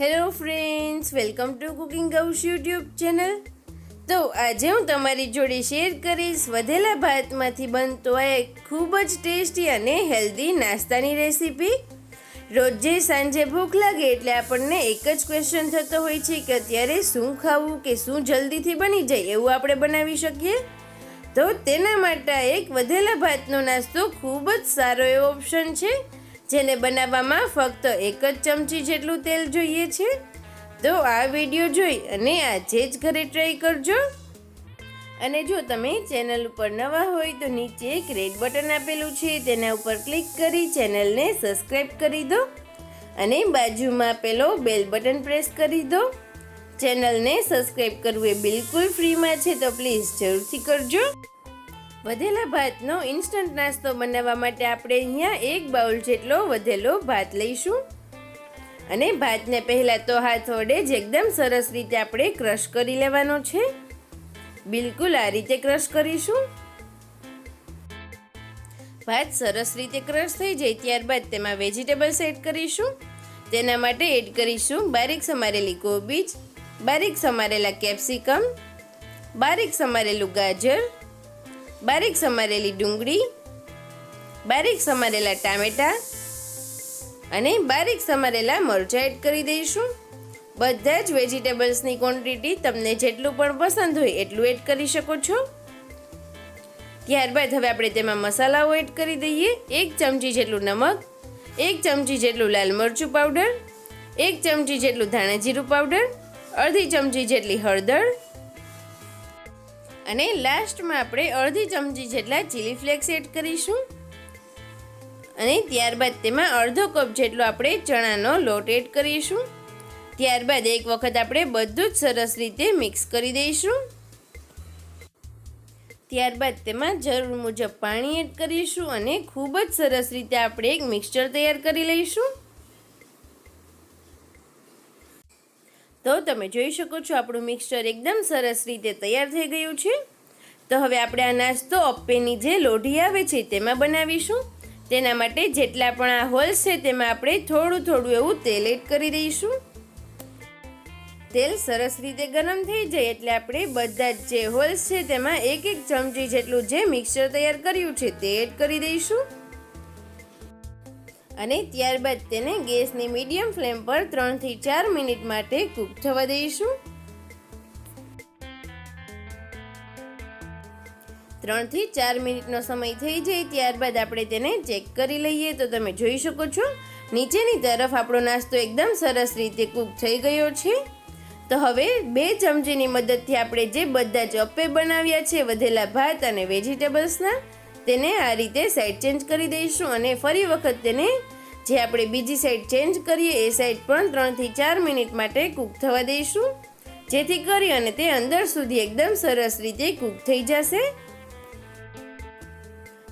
Hello friends welcome to cooking ગૌશ YouTube channel તો આજે હું તમારી જોડે શેર કરીશ વધેલા ભાતમાંથી બનતો આ એક ખૂબ જ ટેસ્ટી અને હેલ્ધી નાસ્તાની રેસીપી રોજે સાંજે ભૂખ લાગે એટલે આપણને એક જ ક્વેશ્ચન થતો હોય છે કે અત્યારે શું ખાવું કે શું જલ્દીથી બની જાય એવું આપણે બનાવી શકીએ? તો તેના માટે એક વધેલા ભાતનો નાસ્તો ખૂબ જ સારો એવો ઓપ્શન છે. જેને બનાવવામાં ફક્ત એક જ ચમચી જેટલું તેલ જોઈએ છે. તો આ વીડિયો જોઈ અને આજે જ ઘરે ટ્રાય કરજો. અને જો તમે ચેનલ ઉપર નવા હોય તો નીચે એક રેડ બટન આપેલું છે, તેના ઉપર ક્લિક કરી ચેનલને સબસ્ક્રાઈબ કરી દો અને બાજુમાં આપેલો બેલ બટન પ્રેસ કરી દો. ચેનલને સબસ્ક્રાઈબ કરવું એ બિલકુલ ફ્રીમાં છે, તો પ્લીઝ જરૂરથી કરજો. વધેલા ભાતનો ઇન્સ્ટન્ટ નાસ્તો બનાવવા માટે આપણે અહીંયા એક બાઉલ જેટલો વધેલો ભાત લઈશું. અને ભાતને પહેલાં તો હાથ વડે જ એકદમ સરસ રીતે આપણે ક્રશ કરી લેવાનો છે. બિલકુલ આ રીતે ક્રશ કરીશું. ભાત સરસ રીતે ક્રશ થઈ જાય ત્યારબાદ તેમાં વેજીટેબલ્સ એડ કરીશું. તેના માટે એડ કરીશું બારીક સમારેલી કોબીજ બારીક સમારેલા કેપ્સિકમ બારીક સમારેલું ગાજર બારીક સમારેલી ડુંગળી, બારીક સમારેલા ટામેટા અને બારીક સમારેલા મરચાં એડ કરી દઈશું. બધા જ વેજીટેબલ્સની ક્વોન્ટિટી તમને જેટલું પણ પસંદ હોય એટલું એડ કરી શકો છો. ત્યારબાદ હવે આપણે તેમાં મસાલાઓ એડ કરી દઈએ. એક ચમચી જેટલું નમક, એક ચમચી જેટલું લાલ મરચું પાવડર, એક ચમચી જેટલું ધાણા જીરું પાવડર, અડધી ચમચી જેટલી હળદર અને લાસ્ટમાં આપણે અડધી ચમચી જેટલા ચીલી ફ્લેક્સ એડ કરીશું. અને ત્યારબાદ તેમાં અડધો કપ જેટલો આપણે ચણાનો લોટ એડ કરીશું. ત્યારબાદ એક વખત આપણે બધું જ સરસ રીતે મિક્સ કરી દઈશું. ત્યારબાદ તેમાં જરૂર મુજબ પાણી એડ કરીશું અને ખૂબ જ સરસ રીતે આપણે એક મિક્સચર તૈયાર કરી લઈશું. તો તમે જોઈ શકો છો આપણું મિક્સચર એકદમ સરસ રીતે તૈયાર થઈ ગયું છે. તો હવે આપણે આ નાસ્તો અપ્પેની જે લોઢી આવે છે તેમાં બનાવીશું. તેના માટે જેટલા પણ આ હોલ્સ છે તેમાં આપણે થોડું થોડું એવું તેલ એડ કરી દઈશું. તેલ સરસ રીતે ગરમ થઈ જાય એટલે આપણે બધા જ જે હોલ્સ છે તેમાં એક એક ચમચી જેટલું જે મિક્સચર તૈયાર કર્યું છે તે એડ કરી દઈશું. અને ત્યારબાદ તેને ગેસની મીડિયમ ફ્લેમ પર ત્રણથી ચાર મિનિટ માટે કૂક થવા દઈશું. ત્રણથી ચાર મિનિટનો સમય થઈ જાય ત્યારબાદ આપણે તેને ચેક કરી લઈએ. તો તમે જોઈ શકો છો, નીચેની તરફ આપણો નાસ્તો એકદમ સરસ રીતે કૂક થઈ ગયો છે. તો હવે બે ચમચીની મદદથી આપણે જે બધા જ અપ્પે બનાવ્યા છે, વધેલા ભાત અને વેજીટેબલ્સના તેને આ રીતે સાઈડ ચેન્જ કરી દઈશું અને ફરી વખત તેને જે આપણે બીજી સાઈડ ચેન્જ કરીએ, એ સાઈડ પણ ત્રણથી ચાર મિનિટ માટે કૂક થવા દઈશું. જેથી કરી અને તે અંદર સુધી એકદમ સરસ રીતે કૂક થઈ જશે.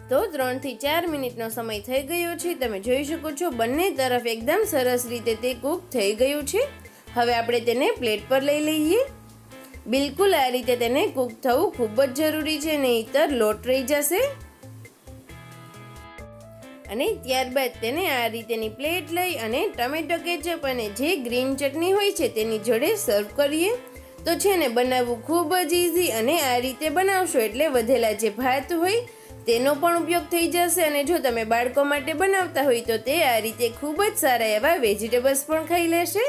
તો ત્રણથી ચાર મિનિટનો સમય થઈ ગયો છે. તમે જોઈ શકો છો બંને તરફ એકદમ સરસ રીતે તે કૂક થઈ ગયું છે. હવે આપણે તેને પ્લેટ પર લઈ લઈએ. બિલકુલ આ રીતે તેને કૂક થવું ખૂબ જ જરૂરી છે નહીંતર લોટ રહી જશે. અને ત્યારબાદ તેને આ રીતેની પ્લેટ લઈ અને ટમેટો કેચઅપ અને જે ગ્રીન ચટણી હોય છે તેની જોડે સર્વ કરીએ. તો છે ને, બનાવવું ખૂબ જ ઇઝી અને આ રીતે બનાવશો એટલે વધેલા જે ભાત હોય તેનો પણ ઉપયોગ થઈ જશે અને જો તમે બાળકો માટે બનાવતા હોય તો તે આ રીતે ખૂબ જ સારા એવા વેજીટેબલ્સ પણ ખાઈ લેશે.